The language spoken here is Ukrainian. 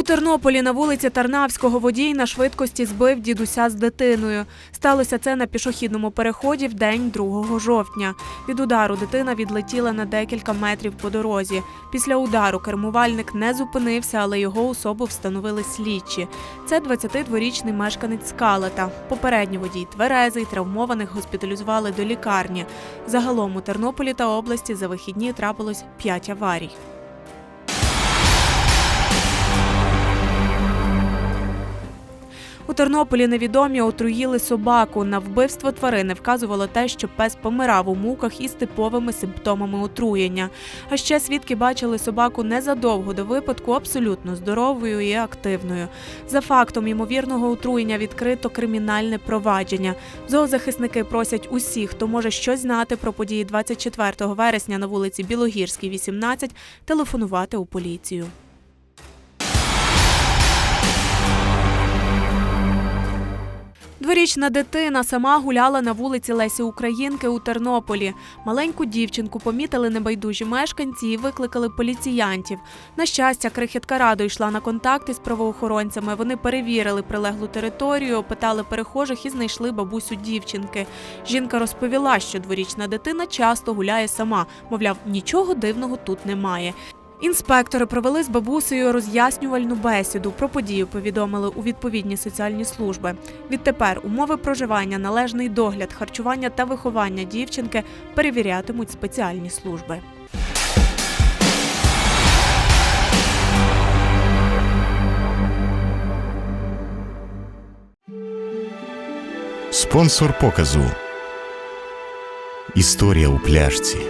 У Тернополі на вулиці Тарнавського водій на швидкості збив дідуся з дитиною. Сталося це на пішохідному переході в день 2 жовтня. Від удару дитина відлетіла на декілька метрів по дорозі. Після удару кермувальник не зупинився, але його особу встановили слідчі. Це 22-річний мешканець Скалата. Попередньо водій тверезий, травмованих госпіталізували до лікарні. Загалом у Тернополі та області за вихідні трапилось 5 аварій. У Тернополі невідомі отруїли собаку. На вбивство тварини вказувало те, що пес помирав у муках із типовими симптомами отруєння. А ще свідки бачили собаку незадовго до випадку абсолютно здоровою і активною. За фактом ймовірного отруєння відкрито кримінальне провадження. Зоозахисники просять усіх, хто може щось знати про події 24 вересня на вулиці Білогірській, 18, телефонувати у поліцію. Дворічна дитина сама гуляла на вулиці Лесі Українки у Тернополі. Маленьку дівчинку помітили небайдужі мешканці і викликали поліціянтів. На щастя, крихітка радо йшла на контакти з правоохоронцями. Вони перевірили прилеглу територію, опитали перехожих і знайшли бабусю дівчинки. Жінка розповіла, що дворічна дитина часто гуляє сама. Мовляв, нічого дивного тут немає. Інспектори провели з бабусею роз'яснювальну бесіду. Про подію повідомили у відповідні соціальні служби. Відтепер умови проживання, належний догляд, харчування та виховання дівчинки перевірятимуть спеціальні служби. Спонсор показу. Історія у пляшці.